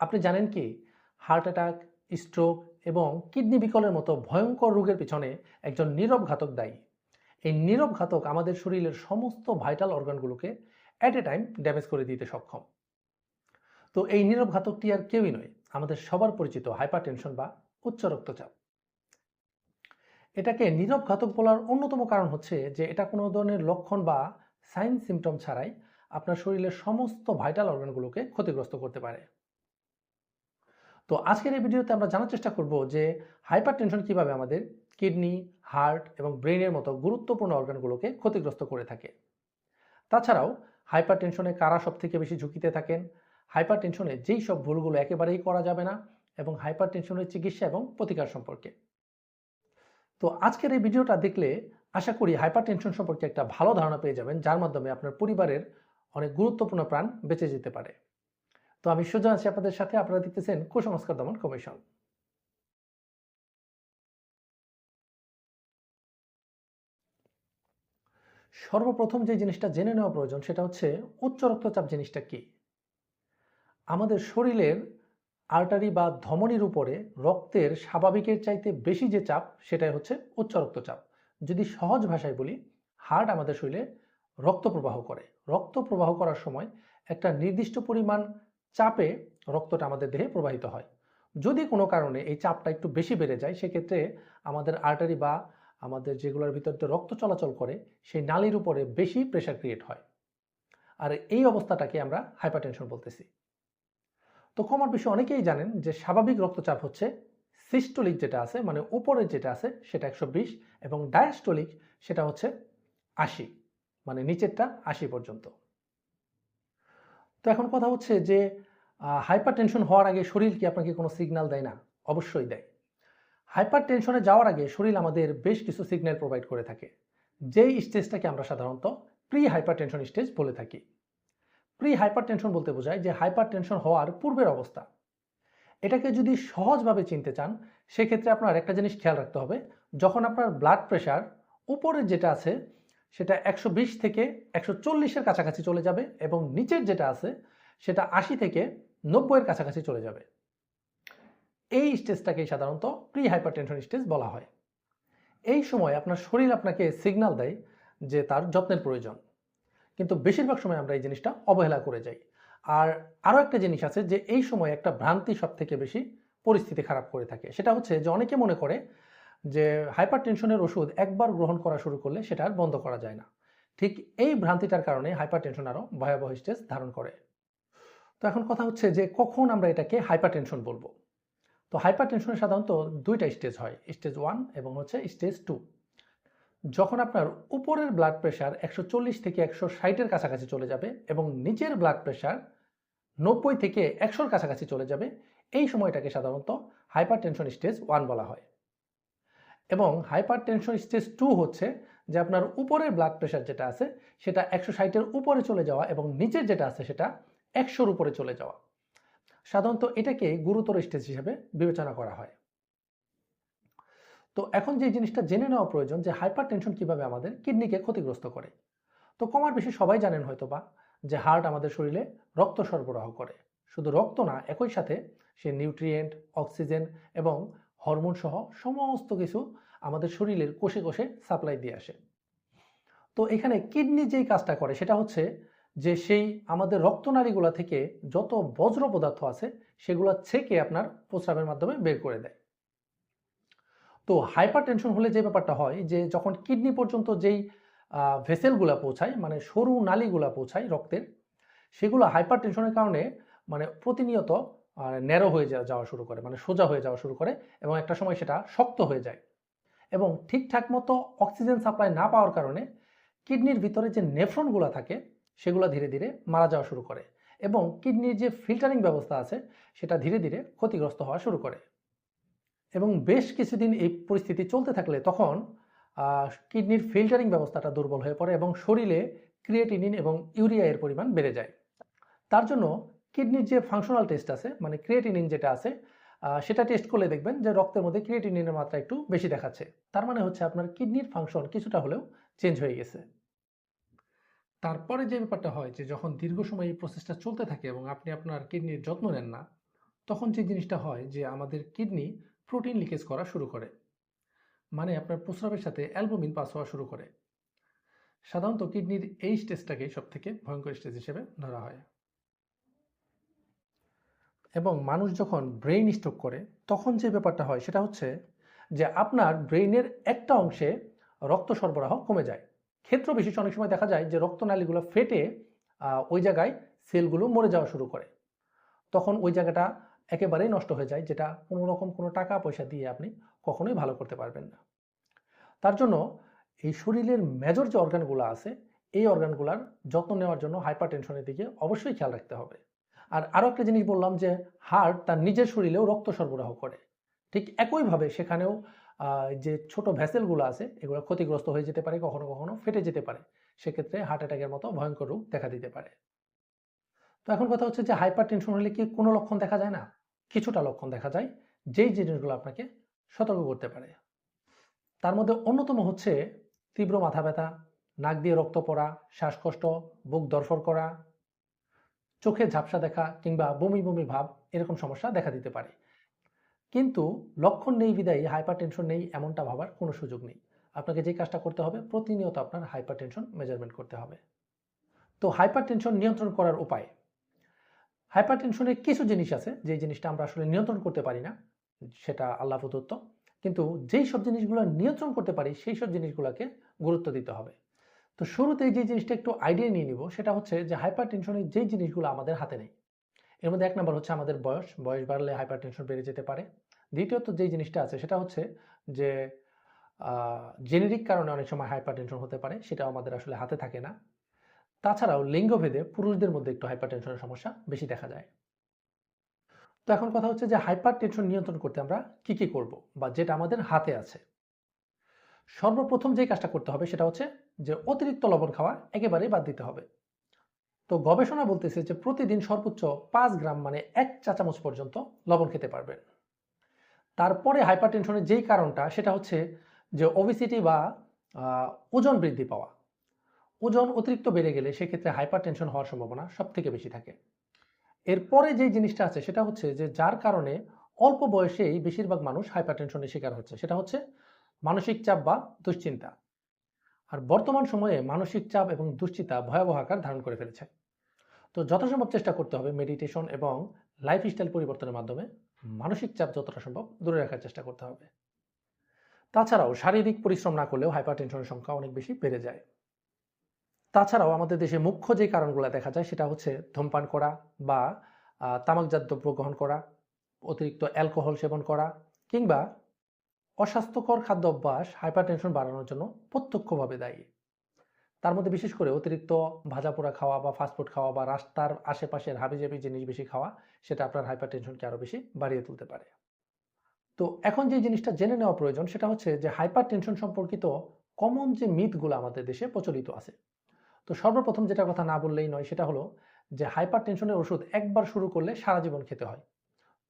আপনি জানেন কি? হার্ট অ্যাটাক স্ট্রোক এবং কিডনি বিকলের মতো ভয়ঙ্কর রোগের পিছনে একজন নীরব ঘাতক দায়ী। এই নীরব ঘাতক আমাদের শরীরের সমস্ত ভাইটাল অর্গানগুলোকে অ্যাট এ টাইম ড্যামেজ করে দিতে সক্ষম। তো এই নীরব ঘাতকটি আর কেউই নয়, আমাদের সবার পরিচিত হাইপার টেনশন বা উচ্চ রক্তচাপ। এটাকে নীরব ঘাতক বলার অন্যতম কারণ হচ্ছে যে এটা কোনো ধরনের লক্ষণ বা সাইন সিমটম ছাড়াই আপনার শরীরের সমস্ত ভাইটাল অর্গানগুলোকে ক্ষতিগ্রস্ত করতে পারে। তো আজকের এই ভিডিওতে আমরা জানার চেষ্টা করব যে হাইপার টেনশন কীভাবে আমাদের কিডনি, হার্ট এবং ব্রেনের মতো গুরুত্বপূর্ণ অর্গানগুলোকে ক্ষতিগ্রস্ত করে থাকে। তাছাড়াও হাইপার টেনশনে কারা সব থেকে বেশি ঝুঁকিতে থাকেন? হাইপার টেনশনে যেই সব ভুলগুলো একেবারেই করা যাবে না এবং হাইপার টেনশনের চিকিৎসা এবং প্রতিকার সম্পর্কে। তো আজকের এই ভিডিওটা দেখলে আশা করি হাইপার টেনশন সম্পর্কে একটা ভালো ধারণা পেয়ে যাবেন, যার মাধ্যমে আপনার পরিবারের অনেক গুরুত্বপূর্ণ প্রাণ বেঁচে যেতে পারে। তো আমি সোজা আছি আপনাদের সাথে। আপনারা দেখতেছেন কুসংস্কার দমন কমিশন। সর্বপ্রথম যে জিনিসটা জেনে নেওয়া প্রয়োজন সেটা হচ্ছে উচ্চ রক্তচাপ জিনিসটা কি? আমাদের শরীরের আর্টারি বা ধমনির উপরে রক্তের স্বাভাবিকের চাইতে বেশি যে চাপ সেটাই হচ্ছে উচ্চ রক্তচাপ। যদি সহজ ভাষায় বলি, হার্ট আমাদের শরীরে রক্ত প্রবাহ করে। রক্ত প্রবাহ করার সময় একটা নির্দিষ্ট পরিমাণ চাপে রক্তটা আমাদের দেহে প্রবাহিত হয়। যদি কোনো কারণে এই চাপটা একটু বেশি বেড়ে যায়, সেক্ষেত্রে আমাদের আর্টারি বা আমাদের যেগুলোর ভিতর দিয়ে রক্ত চলাচল করে, সেই নালীর উপরে বেশি প্রেশার ক্রিয়েট হয়। আর এই অবস্থাটাকে আমরা হাইপারটেনশন বলতেছি। তো কমার বিষয়ে অনেকেই জানেন যে স্বাভাবিক রক্তচাপ হচ্ছে সিস্টোলিক যেটা আছে মানে উপরের যেটা আছে সেটা একশো বিশ এবং ডায়াস্টোলিক সেটা হচ্ছে আশি মানে নিচেরটা আশি পর্যন্ত। তো এখন কথা হচ্ছে যে হাইপার টেনশন হওয়ার আগে শরীর কি আপনাকে কোনো সিগন্যাল দেয় না? অবশ্যই দেয়। হাইপার টেনশনে যাওয়ার আগে শরীর আমাদের বেশ কিছু সিগন্যাল প্রোভাইড করে থাকে। যেই স্টেজটাকে আমরা সাধারণত প্রি হাইপার টেনশন স্টেজ বলে থাকি। প্রি হাইপার টেনশন বলতে বোঝায় যে হাইপার টেনশন হওয়ার পূর্বের অবস্থা। এটাকে যদি সহজভাবে চিনতে চান, সেক্ষেত্রে আপনার একটা জিনিস খেয়াল রাখতে হবে। যখন আপনার ব্লাড প্রেশার উপরের যেটা আছে সেটা একশো বিশ থেকে একশো চল্লিশের কাছাকাছি চলে যাবে এবং নিচের যেটা আছে, সেটা আশি থেকে নব্বইয়ের কাছাকাছি চলে যাবে। এই স্টেজটাকেই সাধারণত প্রি হাইপারটেনশন স্টেজ বলা হয়। এই সময় আপনার শরীর আপনাকে সিগনাল দেয় যে তার যত্নের প্রয়োজন। কিন্তু বেশিরভাগ সময় আমরা এই জিনিসটা অবহেলা করে যাই। আর আরও একটা জিনিস আছে যে এই সময় একটা ভ্রান্তি সব থেকে বেশি পরিস্থিতি খারাপ করে থাকে। সেটা হচ্ছে যে অনেকে মনে করে যে হাইপার টেনশনের ওষুধ একবার গ্রহণ করা শুরু করলে সেটা আর বন্ধ করা যায় না। ঠিক এই ভ্রান্তিটার কারণে হাইপার টেনশন আরও ভয়াবহ স্টেজ ধারণ করে। তো এখন কথা হচ্ছে যে কখন আমরা এটাকে হাইপার টেনশন বলব? তো হাইপার টেনশনের সাধারণত দুইটা স্টেজ হয়, স্টেজ ওয়ান এবং হচ্ছে স্টেজ টু। যখন আপনার উপরের ব্লাড প্রেশার একশো চল্লিশ থেকে একশো ষাটের কাছাকাছি চলে যাবে এবং নিচের ব্লাড প্রেশার নব্বই থেকে একশোর কাছাকাছি চলে যাবে, এই সময়টাকে সাধারণত হাইপার টেনশন স্টেজ ওয়ান বলা হয়। এবং হাইপার টেনশন স্টেজ টু হচ্ছে যে আপনার উপরের ব্লাড প্রেশার যেটা আছে, সেটা একশো ষাটের উপরে চলে যাওয়া এবং নিচের যেটা আছে সেটা একশোর উপরে চলে যাওয়া। সাধারণত এটাকে গুরুতর স্টেজ হিসেবে বিবেচনা করা হয়। তো এখন যে জিনিসটা জেনে নেওয়া প্রয়োজন যে হাইপার টেনশন কীভাবে আমাদের কিডনিকে ক্ষতিগ্রস্ত করে। তো কমার বেশি সবাই জানেন হয়তো বা যে হার্ট আমাদের শরীরে রক্ত সরবরাহ করে। শুধু রক্ত না, একই সাথে সে নিউট্রিয়েন্ট অক্সিজেন এবং হরমোন সহ সমস্ত কিছু আমাদের শরীরের কোষে কোষে সাপ্লাই দিয়ে আসে। তো এখানে কিডনি যেই কাজটা করে, সেটা হচ্ছে যে সেই আমাদের রক্তনালীগুলা থেকে যত বজ্র পদার্থ আছে, সেগুলো ছেকে আপনার প্রস্রাবের মাধ্যমে বের করে দেয়। তো হাইপার টেনশন হলে যে ব্যাপারটা হয়, যে যখন কিডনি পর্যন্ত যেই ভেসেলগুলা পৌঁছায় মানে সরু নালীগুলা পৌঁছায় রক্তের, সেগুলো হাইপার টেনশনের কারণে মানে প্রতিনিয়ত ন্যারো হয়ে যাওয়া শুরু করে মানে সোজা হয়ে যাওয়া শুরু করে এবং একটা সময় সেটা শক্ত হয়ে যায়। এবং ঠিকঠাক মতো অক্সিজেন সাপ্লাই না পাওয়ার কারণে কিডনির ভিতরে যে নেফ্রনগুলো থাকে, সেগুলো ধীরে ধীরে মারা যাওয়া শুরু করে এবং কিডনির যে ফিল্টারিং ব্যবস্থা আছে, সেটা ধীরে ধীরে ক্ষতিগ্রস্ত হওয়া শুরু করে। এবং বেশ কিছুদিন এই পরিস্থিতি চলতে থাকলে তখন কিডনির ফিল্টারিং ব্যবস্থাটা দুর্বল হয়ে পড়ে এবং শরীরে ক্রিয়েটিনিন এবং ইউরিয়া এর পরিমাণ বেড়ে যায়। তার জন্য কিডনির যে ফাংশনাল টেস্ট আছে মানে ক্রিয়েটিনিন যেটা আছে সেটা টেস্ট করলে দেখবেন যে রক্তের মধ্যে ক্রিয়েটিনিনের মাত্রা একটু বেশি দেখাচ্ছে। তার মানে হচ্ছে আপনার কিডনির ফাংশন কিছুটা হলেও চেঞ্জ হয়ে গেছে। তারপরে যে ব্যাপারটা হয় যে যখন দীর্ঘ সময় এই প্রসেসটা চলতে থাকে এবং আপনি আপনার কিডনির যত্ন নেন না, তখন যে জিনিসটা হয় যে আমাদের কিডনি প্রোটিন লিকেজ করা শুরু করে। মানে আপনার প্রস্রাবের সাথে অ্যালবুমিন পাস হওয়া শুরু করে। সাধারণত কিডনির এই স্টেজটাকে সব থেকে ভয়ঙ্কর স্টেজ হিসেবে ধরা হয়। এবং মানুষ যখন ব্রেইন স্ট্রোক করে, তখন যে ব্যাপারটা হয় সেটা হচ্ছে যে আপনার ব্রেইনের একটা অংশে রক্ত সরবরাহ কমে যায়। ক্ষেত্র বিশেষ অনেক সময় দেখা যায় যে রক্তনালীগুলো ফেটে ওই জায়গায় সেলগুলো মরে যাওয়া শুরু করে। তখন ওই জায়গাটা একেবারেই নষ্ট হয়ে যায়, যেটা কোনো রকম কোনো টাকা পয়সা দিয়ে আপনি কখনোই ভালো করতে পারবেন না। তার জন্য এই শরীরের মেজর যে অর্গানগুলো আছে, এই অর্গানগুলার যত্ন নেওয়ার জন্য হাইপার টেনশনের দিকে অবশ্যই খেয়াল রাখতে হবে। আর আরও একটা জিনিস বললাম যে হার্ট তার নিজের শরীরেও রক্ত সরবরাহ করে। ঠিক একইভাবে সেখানেও যে ছোট ভ্যাসেলগুলো আছে, এগুলো ক্ষতিগ্রস্ত হয়ে যেতে পারে, কখনো কখনো ফেটে যেতে পারে। সেক্ষেত্রে হার্ট অ্যাটাকের মতো ভয়ঙ্কর রূপ দেখা দিতে পারে। তো এখন কথা হচ্ছে যে হাইপার টেনশন হলে কি কোনো লক্ষণ দেখা যায় না? কিছুটা লক্ষণ দেখা যায়, যেই জিনিসগুলো আপনাকে সতর্ক করতে পারে। তার মধ্যে অন্যতম হচ্ছে তীব্র মাথা ব্যথা, নাক দিয়ে রক্ত পড়া, শ্বাসকষ্ট, বুক দরফর করা চোখে ঝাপসা দেখা কিংবা বমি বমি ভাব এরকম সমস্যা দেখা দিতে পারে। কিন্তু লক্ষণ নেই বিদায়ী হাইপার টেনশন নেই এমনটা ভাবার কোনো সুযোগ নেই। আপনাকে যে কাজটা করতে হবে, প্রতিনিয়ত আপনার হাইপার টেনশন মেজারমেন্ট করতে হবে। তো হাইপার টেনশন নিয়ন্ত্রণ করার উপায়? হাইপার টেনশনের কিছু জিনিস আছে যে জিনিসটা আমরা আসলে নিয়ন্ত্রণ করতে পারি না, সেটা আল্লাহ প্রদত্ত। কিন্তু যেই সব জিনিসগুলো নিয়ন্ত্রণ করতে পারি, সেই সব জিনিসগুলোকে গুরুত্ব দিতে হবে। তো শুরুতে যে জিনিসটা একটু আইডিয়া নিয়ে নিব, সেটা হচ্ছে যে হাইপার টেনশনের যেই জিনিসগুলো আমাদের হাতে নেই। এর মধ্যে এক নম্বর হচ্ছে আমাদের বয়স। বয়স বাড়লে হাইপার টেনশন বেড়ে যেতে পারে। দ্বিতীয়ত যেই জিনিসটা আছে, সেটা হচ্ছে যে জেনেরিক কারণে অনেক সময় হাইপার টেনশন হতে পারে, সেটাও আমাদের আসলে হাতে থাকে না। তাছাড়াও লিঙ্গভেদে পুরুষদের মধ্যে একটু হাইপার টেনশনের সমস্যা বেশি দেখা যায়। তো এখন কথা হচ্ছে যে হাইপার টেনশন নিয়ন্ত্রণ করতে আমরা কি কি করব, বা যেটা আমাদের হাতে আছে। সর্বপ্রথম যে কাজটা করতে হবে সেটা হচ্ছে যে অতিরিক্ত লবণ খাওয়া একেবারেই বাদ দিতে হবে। তো গবেষণা বলতেছে যে প্রতিদিন সর্বোচ্চ পাঁচ গ্রাম মানে এক চা চামচ পর্যন্ত লবণ খেতে পারবেন। তারপরে হাইপার টেনশনের যেই কারণটা সেটা হচ্ছে যে ওবিসিটি বা ওজন বৃদ্ধি পাওয়া। ওজন অতিরিক্ত বেড়ে গেলে সেক্ষেত্রে হাইপার টেনশন হওয়ার সম্ভাবনা সব থেকে বেশি থাকে। এরপরে যে জিনিসটা আছে সেটা হচ্ছে যে যার কারণে অল্প বয়সেই বেশিরভাগ মানুষ হাইপার টেনশনের শিকার হচ্ছে সেটা হচ্ছে মানসিক চাপ বা দুশ্চিন্তা। আর বর্তমান সময়ে মানসিক চাপ এবং দুশ্চিন্তা ভয়াবহ আকার ধারণ করে ফেলেছে। তো যথাসম্ভব চেষ্টা করতে হবে মেডিটেশন এবং লাইফস্টাইল পরিবর্তনের মাধ্যমে মানসিক চাপ যতটা সম্ভব দূরে রাখার চেষ্টা করতে হবে। তাছাড়াও শারীরিক পরিশ্রম না করলেও হাইপার টেনশনের সংখ্যা অনেক বেশি বেড়ে যায়। তাছাড়াও আমাদের দেশে মুখ্য যে কারণগুলো দেখা যায় সেটা হচ্ছে ধূমপান করা বা তামাকজাত দ্রব্য গ্রহণ করা, অতিরিক্ত অ্যালকোহল সেবন করা কিংবা অস্বাস্থ্যকর খাদ্য অভ্যাস হাইপার টেনশন বাড়ানোর জন্য প্রত্যক্ষভাবে দায়ী। তার মধ্যে বিশেষ করে অতিরিক্ত ভাজা পোড়া খাওয়া বা ফাস্টফুড খাওয়া বা রাস্তার আশেপাশের হাবিজাবি জিনিস বেশি খাওয়া, সেটা আপনার হাইপার টেনশনকে আরও বেশি বাড়িয়ে তুলতে পারে। তো এখন যে জিনিসটা জেনে নেওয়া প্রয়োজন, সেটা হচ্ছে যে হাইপার টেনশন সম্পর্কিত কমন যে মিথগুলো আমাদের দেশে প্রচলিত আছে। তো সর্বপ্রথম যেটা কথা না বললেই নয়, সেটা হলো যে হাইপার টেনশনের ওষুধ একবার শুরু করলে সারা জীবন খেতে হয়।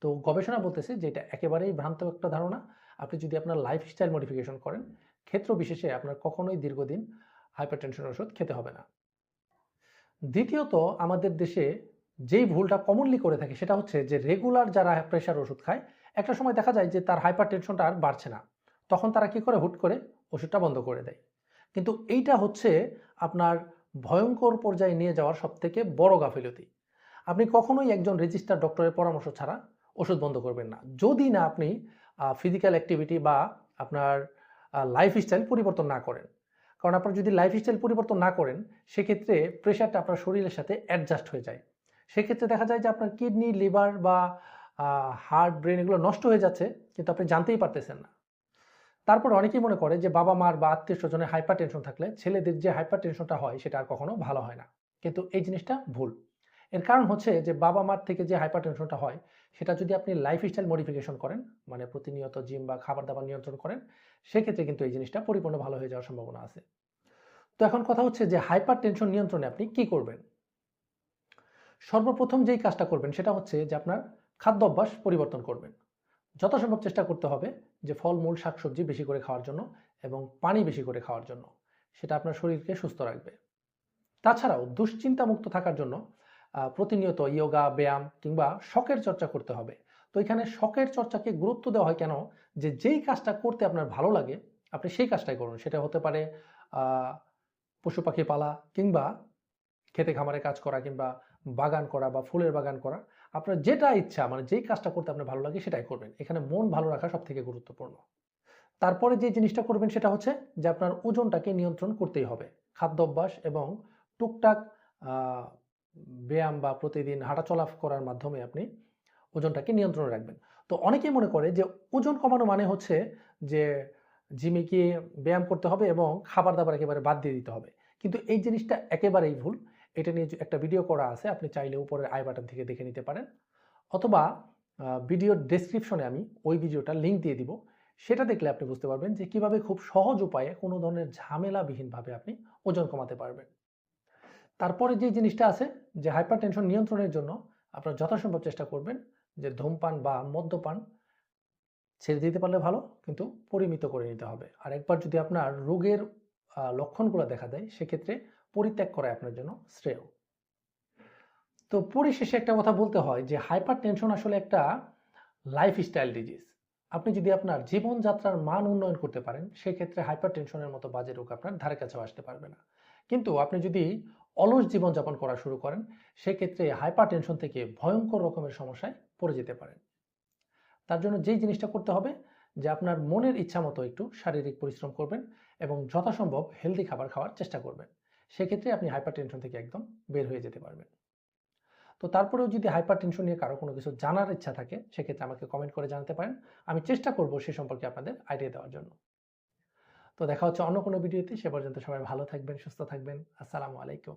তো গবেষণা বলতেছে যে এটা একেবারেই ভ্রান্ত একটা ধারণা আপনি যদি আপনার লাইফস্টাইল মডিফিকেশন করেন, ক্ষেত্র বিশেষে আপনার কখনোই দীর্ঘদিন হাইপার টেনশনের ওষুধ খেতে হবে না। দ্বিতীয়ত, আমাদের দেশে যেই ভুলটা কমনলি করে থাকে সেটা হচ্ছে যে রেগুলার যারা প্রেশার ওষুধ খায়, একটা সময় দেখা যায় যে, তার হাইপার টেনশনটা আর বাড়ছে না। তখন তারা কি করে? হুট করে ওষুধটা বন্ধ করে দেয়। কিন্তু এইটা হচ্ছে আপনার ভয়ঙ্কর পর্যায়ে নিয়ে যাওয়ার সব থেকে বড় গাফিলতি। আপনি কখনোই একজন রেজিস্টার ডক্টরের পরামর্শ ছাড়া ওষুধ বন্ধ করবেন না। যদি না আপনি ফিজিক্যাল অ্যাক্টিভিটি বা আপনার লাইফস্টাইল পরিবর্তন না করেন। কারণ আপনার যদি লাইফস্টাইল পরিবর্তন না করেন, সেক্ষেত্রে প্রেশারটা আপনার শরীরের সাথে অ্যাডজাস্ট হয়ে যায়। সেক্ষেত্রে দেখা যায় যে আপনার কিডনি লিভার বা হার্ট ব্রেন এগুলো নষ্ট হয়ে যাচ্ছে, কিন্তু আপনি জানতেই পারতেছেন না। তারপর অনেকেই মনে করে যে বাবা মার বা আত্মীয় স্বজনের হাইপার টেনশন থাকলে ছেলেদের যে হাইপার টেনশনটা হয়, সেটা আর কখনো ভালো হয় না। কিন্তু এই জিনিসটা ভুল। এর কারণ হচ্ছে যে বাবা মার থেকে যে হাইপার টেনশনটা হয় সেটা যদি আপনি লাইফস্টাইল মডিফিকেশন করেন মানে প্রতিনিয়ত জিম বা খাবার দাবার নিয়ন্ত্রণ করেন, সেক্ষেত্রে কিন্তু এই জিনিসটা পরিপূর্ণ ভালো হয়ে যাওয়ার সম্ভাবনা আছে। তো এখন কথা হচ্ছে যে হাইপার টেনশন নিয়ন্ত্রণে আপনি কি করবেন? সর্বপ্রথম যেই কাজটা করবেন সেটা হচ্ছে যে আপনার খাদ্য অভ্যাস পরিবর্তন করবেন। যথাসম্ভব চেষ্টা করতে হবে যে ফলমূল, শাকসবজি বেশি করে খাওয়ার জন্য এবং পানি বেশি করে খাওয়ার জন্য। সেটা আপনার শরীরকে সুস্থ রাখবে। তাছাড়াও দুশ্চিন্তা মুক্ত থাকার জন্য প্রতিনিয়ত ইয়োগা, ব্যায়াম কিংবা শখের চর্চা করতে হবে। তো এখানে শখের চর্চাকে গুরুত্ব দেওয়া হয় কেন? যে যেই কাজটা করতে আপনার ভালো লাগে, আপনি সেই কাজটাই করুন। সেটা হতে পারে পশু পাখি পালা কিংবা খেতে খামারে কাজ করা কিংবা বাগান করা বা ফুলের বাগান করা। আপনার যেটা ইচ্ছা মানে যেই কাজটা করতে আপনার ভালো লাগে সেটাই করবেন। এখানে মন ভালো রাখা সব থেকে গুরুত্বপূর্ণ। তারপরে যে জিনিসটা করবেন সেটা হচ্ছে যে আপনার ওজনটাকে নিয়ন্ত্রণ করতেই হবে। খাদ্যাভ্যাস এবং টুকটাক ব্যায়াম বা প্রতিদিন হাঁটাচলা করার মাধ্যমে আপনি ওজনটাকে নিয়ন্ত্রণে রাখবেন। তো অনেকেই মনে করে যে ওজন কমানো মানে হচ্ছে যে জিমে গিয়ে ব্যায়াম করতে হবে এবং খাবার দাবার একেবারে বাদ দিয়ে দিতে হবে। কিন্তু এই জিনিসটা একেবারেই ভুল। এটা নিয়ে একটা ভিডিও করা আছে, আপনি চাইলে উপরের আই বাটন থেকে দেখে নিতে পারেন। অথবা ভিডিওর ডেসক্রিপশনে আমি ওই ভিডিওটা লিঙ্ক দিয়ে দিব। সেটা দেখলে আপনি বুঝতে পারবেন যে কীভাবে খুব সহজ উপায়ে কোনো ধরনের ঝামেলাবিহীনভাবে আপনি ওজন কমাতে পারবেন। তারপরে যে জিনিসটা আছে, যে হাইপার টেনশন নিয়ন্ত্রণের জন্য আপনার যথাসম্ভব চেষ্টা করবেন যে ধূমপান বা মদ্যপান ছেড়ে দিতে পারলে ভালো, কিন্তু পরিমিত করে নিতে হবে। আর একবার যদি আপনার রোগের লক্ষণগুলো দেখা দেয়, সেক্ষেত্রে পরিত্যাগ করা আপনার জন্য শ্রেয়। তো পরিশেষে একটা কথা বলতে হয় যে হাইপার টেনশন আসলে একটা লাইফস্টাইল ডিজিজ আপনি যদি আপনার জীবনযাত্রার মান উন্নয়ন করতে পারেন, সেক্ষেত্রে হাইপার টেনশনের মতো বাজে রোগ আপনার ধারে কাছেও আসতে পারবে না। কিন্তু আপনি যদি অলস জীবনযাপন করা শুরু করেন, সেক্ষেত্রে হাইপার টেনশন থেকে ভয়ঙ্কর রকমের সমস্যায় পড়ে যেতে পারেন। তার জন্য যেই জিনিসটা করতে হবে, যে আপনার মনের ইচ্ছা মতো একটু শারীরিক পরিশ্রম করবেন এবং যথাসম্ভব হেলদি খাবার খাওয়ার চেষ্টা করবেন। সেক্ষেত্রে আপনি হাইপার টেনশন থেকে একদম বের হয়ে যেতে পারবেন। তো তারপরেও যদি হাইপার টেনশন নিয়ে কারও কোনো কিছু জানার ইচ্ছা থাকে, সেক্ষেত্রে আমাকে কমেন্ট করে জানাতে পারেন। আমি চেষ্টা করব সে সম্পর্কে আপনাদের আইডিয়া দেওয়ার জন্য। তো দেখা হচ্ছে অন্য কোনো ভিডিওতে সে পর্যন্ত সবাই ভালো থাকবেন, সুস্থ থাকবেন। আসসালামু আলাইকুম।